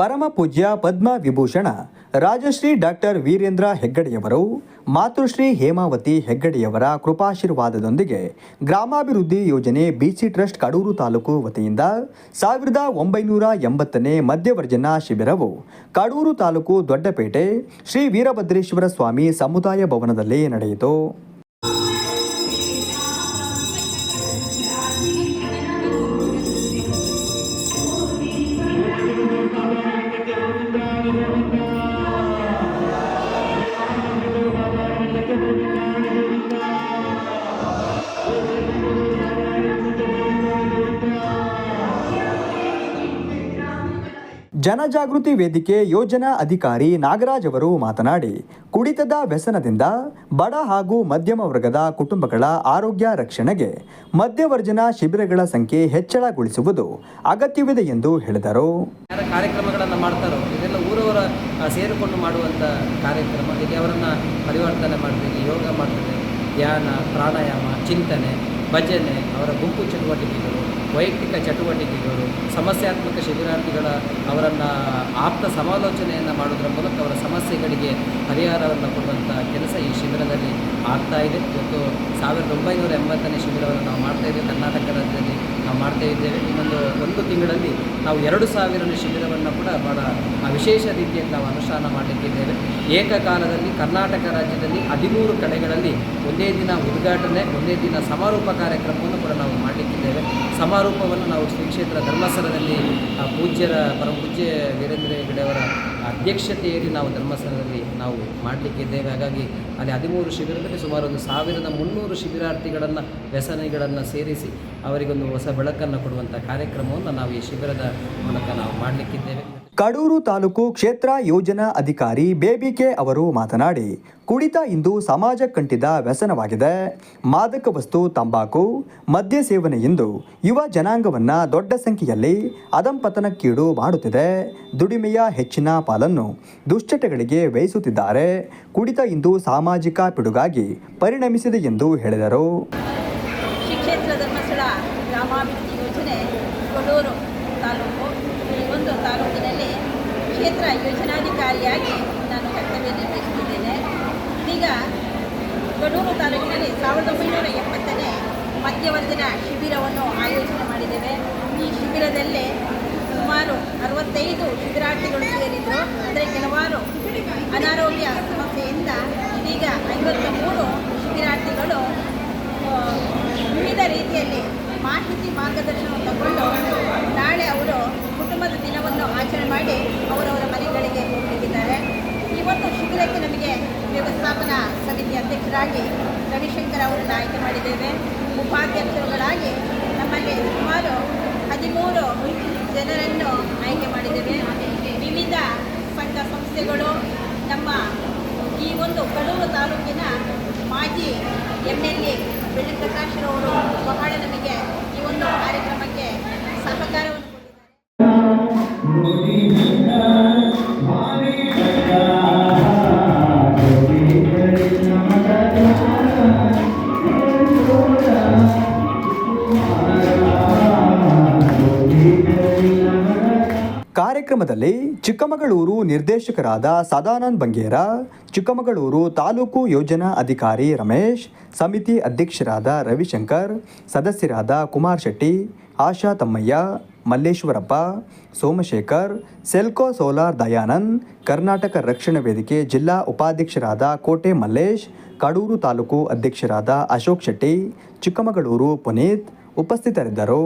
ಪರಮ ಪೂಜ್ಯ ಪದ್ಮ ವಿಭೂಷಣ ರಾಜಶ್ರೀ ಡಾಕ್ಟರ್ ವೀರೇಂದ್ರ ಹೆಗ್ಗಡೆಯವರು, ಮಾತೃಶ್ರೀ ಹೇಮಾವತಿ ಹೆಗ್ಗಡೆಯವರ ಕೃಪಾಶೀರ್ವಾದದೊಂದಿಗೆ ಗ್ರಾಮಾಭಿವೃದ್ಧಿ ಯೋಜನೆ ಬಿಸಿ ಟ್ರಸ್ಟ್ ಕಡೂರು ತಾಲೂಕು ವತಿಯಿಂದ ಸಾವಿರದ ಒಂಬೈನೂರ ಎಂಬತ್ತನೇ ಮಧ್ಯವರ್ಜನ ಶಿಬಿರವು ಕಡೂರು ತಾಲೂಕು ದೊಡ್ಡಪೇಟೆ ಶ್ರೀ ವೀರಭದ್ರೇಶ್ವರ ಸ್ವಾಮಿ ಸಮುದಾಯ ಭವನದಲ್ಲಿ ನಡೆಯಿತು. Thank you. ಜನಜಾಗೃತಿ ವೇದಿಕೆ ಯೋಜನಾ ಅಧಿಕಾರಿ ನಾಗರಾಜ್ ಅವರು ಮಾತನಾಡಿ, ಕುಡಿತದ ವ್ಯಸನದಿಂದ ಬಡ ಹಾಗೂ ಮಧ್ಯಮ ವರ್ಗದ ಕುಟುಂಬಗಳ ಆರೋಗ್ಯ ರಕ್ಷಣೆಗೆ ಮಧ್ಯವರ್ಜನ ಶಿಬಿರಗಳ ಸಂಖ್ಯೆ ಹೆಚ್ಚಳಗೊಳಿಸುವುದು ಅಗತ್ಯವಿದೆ ಎಂದು ಹೇಳಿದರು. ಕಾರ್ಯಕ್ರಮಗಳನ್ನು ಮಾಡ್ತಾರೋ, ಇದೆಲ್ಲ ಊರವರ ಸೇರಿಕೊಂಡು ಮಾಡುವಂಥ ಕಾರ್ಯಕ್ರಮ ಹೀಗೆ ಅವರನ್ನು ಪರಿವರ್ತನೆ ಮಾಡ್ತೀವಿ ಯೋಗ ಮಾಡ್ತದೆ ಧ್ಯಾನ, ಪ್ರಾಣಾಯಾಮ, ಚಿಂತನೆ, ಭಜನೆ, ಅವರ ಗುಂಪು ಚಟುವಟಿಕೆಗಳು. ವೈಯಕ್ತಿಕ ಚಟುವಟಿಕೆಗಳು, ಸಮಸ್ಯಾತ್ಮಕ ಶಿಬಿರಾರ್ಥಿಗಳ ಅವರನ್ನು ಆಪ್ತ ಸಮಾಲೋಚನೆಯನ್ನು ಮಾಡೋದ್ರ ಮೂಲಕ ಅವರ ಸಮಸ್ಯೆಗಳಿಗೆ ಪರಿಹಾರವನ್ನು ಕೊಡುವಂಥ ಕೆಲಸ ಈ ಶಿಬಿರದಲ್ಲಿ ಆಗ್ತಾ ಇದೆ. ಇವತ್ತು ಸಾವಿರದ ಒಂಬೈನೂರ ಎಂಬತ್ತನೇ ಶಿಬಿರವನ್ನು ನಾವು ಮಾಡ್ತಾ ಇದ್ದೇವೆ. ಕರ್ನಾಟಕ ನಾವು ಮಾಡ್ತಾ ಇದ್ದೇವೆ. ಇನ್ನೊಂದು ಒಂದು ತಿಂಗಳಲ್ಲಿ ನಾವು ಎರಡು ಸಾವಿರ ಶಿಬಿರವನ್ನು ಕೂಡ ಭಾಳ ವಿಶೇಷ ರೀತಿಯಲ್ಲಿ ನಾವು ಅನುಷ್ಠಾನ ಮಾಡಲಿಕ್ಕಿದ್ದೇವೆ ಏಕಕಾಲದಲ್ಲಿ ಕರ್ನಾಟಕ ರಾಜ್ಯದಲ್ಲಿ ಹದಿಮೂರು ಕಡೆಗಳಲ್ಲಿ ಒಂದೇ ದಿನ ಉದ್ಘಾಟನೆ, ಒಂದೇ ದಿನ ಸಮಾರೋಪ ಕಾರ್ಯಕ್ರಮವನ್ನು ಕೂಡ ನಾವು ಮಾಡಲಿಕ್ಕಿದ್ದೇವೆ ಸಮಾರೋಪವನ್ನು ನಾವು ಶ್ರೀ ಕ್ಷೇತ್ರ ಧರ್ಮಸ್ಥಳದಲ್ಲಿ ಪೂಜ್ಯರ ಪರಮ ಪೂಜ್ಯ ವೀರೇಂದ್ರ ಹೆಗಡೆಯವರ ಅಧ್ಯಕ್ಷತೆಯಲ್ಲಿ ನಾವು ಧರ್ಮಸ್ಥಳದಲ್ಲಿ ನಾವು ಮಾಡಲಿಕ್ಕಿದ್ದೇವೆ ಹಾಗಾಗಿ ಅಲ್ಲಿ ಹದಿಮೂರು ಶಿಬಿರದಲ್ಲಿ ಸುಮಾರು ಒಂದು ಸಾವಿರದ ಮುನ್ನೂರು ಶಿಬಿರಾರ್ಥಿಗಳನ್ನು, ವ್ಯಸನಿಗಳನ್ನು ಸೇರಿಸಿ ಅವರಿಗೊಂದು ಹೊಸ ಬೆಳಕನ್ನು ಕೊಡುವಂಥ ಕಾರ್ಯಕ್ರಮವನ್ನು ನಾವು ಈ ಶಿಬಿರದ ಮೂಲಕ ನಾವು ಮಾಡಲಿಕ್ಕಿದ್ದೇವೆ. ಕಡೂರು ತಾಲೂಕು ಕ್ಷೇತ್ರ ಯೋಜನಾ ಅಧಿಕಾರಿ ಬೇಬಿಕೆ ಅವರು ಮಾತನಾಡಿ, ಕುಡಿತ ಇಂದು ಸಮಾಜ ಕಂಟಿದ ವ್ಯಸನವಾಗಿದೆ. ಮಾದಕ ವಸ್ತು, ತಂಬಾಕು, ಮದ್ಯ ಸೇವನೆಯಿಂದ ಯುವ ಜನಾಂಗವನ್ನ ದೊಡ್ಡ ಸಂಖ್ಯೆಯಲ್ಲಿ ಅದಂಪತನಕ್ಕೀಡು ಮಾಡುತ್ತಿದೆ. ದುಡಿಮೆಯ ಹೆಚ್ಚಿನ ಪಾಲನ್ನು ದುಶ್ಚಟಗಳಿಗೆ ವಹಿಸುತ್ತಿದ್ದಾರೆ ಕುಡಿತ ಇಂದು ಸಾಮಾಜಿಕ ಪಿಡುಗಾಗಿ ಪರಿಣಮಿಸಿದೆ ಎಂದು ಹೇಳಿದರು ಶ್ರೀ ಕ್ಷೇತ್ರ ಧರ್ಮಸ್ಥಳ ಗ್ರಾಮಾಭಿವೃದ್ಧಿ ಯೋಜನೆ ಕೊಡೂರು ತಾಲೂಕು. ಈ ಒಂದು ತಾಲೂಕಿನಲ್ಲಿ ಕ್ಷೇತ್ರ ಯೋಜನಾಧಿಕಾರಿಯಾಗಿ ನಾನು ಕರ್ತವ್ಯ ನಿರ್ವಹಿಸುತ್ತಿದ್ದೇನೆ. ಇದೀಗ ಕೊಡೂರು ತಾಲೂಕಿನಲ್ಲಿ ಸಾವಿರದ ಒಂಬೈನೂರ ಎಪ್ಪತ್ತನೇ ಮಧ್ಯವರ್ಜನ ಶಿಬಿರವನ್ನು ಆಯೋಜನೆ ಮಾಡಿದ್ದೇವೆ. ಈ ಶಿಬಿರದಲ್ಲಿ ಸುಮಾರು ಅರವತ್ತೈದು ಶಿಬಿರಾರ್ಥಿಗಳು ಸೇರಿದರು. ಅಂದರೆ ಕೆಲವಾರು ಅನಾರೋಗ್ಯ ಸಮಸ್ಯೆಯಿಂದ ಇದೀಗ ಐವತ್ತ ಮೂರು ಶಿಬಿರಾರ್ಥಿಗಳು ವಿವಿಧ ರೀತಿಯಲ್ಲಿ ಒಂದು ಶಿಬಿರಕ್ಕೆ ನಮಗೆ ವ್ಯವಸ್ಥಾಪನಾ ಸಮಿತಿ ಅಧ್ಯಕ್ಷರಾಗಿ ರವಿಶಂಕರ್ ಅವರನ್ನು ಆಯ್ಕೆ ಮಾಡಿದ್ದೇವೆ. ಉಪಾಧ್ಯಕ್ಷರುಗಳಾಗಿ ನಮ್ಮಲ್ಲಿ ಸುಮಾರು ಹದಿಮೂರು ಜನರನ್ನು ಆಯ್ಕೆ ಮಾಡಿದ್ದೇವೆ. ವಿವಿಧ ಸಂಘ ಸಂಸ್ಥೆಗಳು, ನಮ್ಮ ಈ ಒಂದು ಕಡೂರು ತಾಲೂಕಿನ ಮಾಜಿ ಎಂ ಎಲ್ ಎ ಬೆಳ್ಳಿ ಪ್ರಕಾಶ್ರವರು ಬಹಳ ನಮಗೆ ಈ ಒಂದು ಕಾರ್ಯಕ್ರಮಕ್ಕೆ ಸಹಕಾರವನ್ನು ಕಾರ್ಯಕ್ರಮದಲ್ಲಿ ಚಿಕ್ಕಮಗಳೂರು ನಿರ್ದೇಶಕರಾದ ಸದಾನಂದ್ ಬಂಗೇರ, ಚಿಕ್ಕಮಗಳೂರು ತಾಲೂಕು ಯೋಜನಾ ಅಧಿಕಾರಿ ರಮೇಶ್, ಸಮಿತಿ ಅಧ್ಯಕ್ಷರಾದ ರವಿಶಂಕರ್, ಸದಸ್ಯರಾದ ಕುಮಾರ್ ಶೆಟ್ಟಿ, ಆಶಾ ತಮ್ಮಯ್ಯ, ಮಲ್ಲೇಶ್ವರಪ್ಪ, ಸೋಮಶೇಖರ್, ಸೆಲ್ಕೋ ಸೋಲಾರ್ ದಯಾನಂದ್, ಕರ್ನಾಟಕ ರಕ್ಷಣಾ ವೇದಿಕೆ ಜಿಲ್ಲಾ ಉಪಾಧ್ಯಕ್ಷರಾದ ಕೋಟೆ ಮಲ್ಲೇಶ್, ಕಡೂರು ತಾಲೂಕು ಅಧ್ಯಕ್ಷರಾದ ಅಶೋಕ್ ಶೆಟ್ಟಿ, ಚಿಕ್ಕಮಗಳೂರು ಪುನೀತ್ ಉಪಸ್ಥಿತರಿದ್ದರು.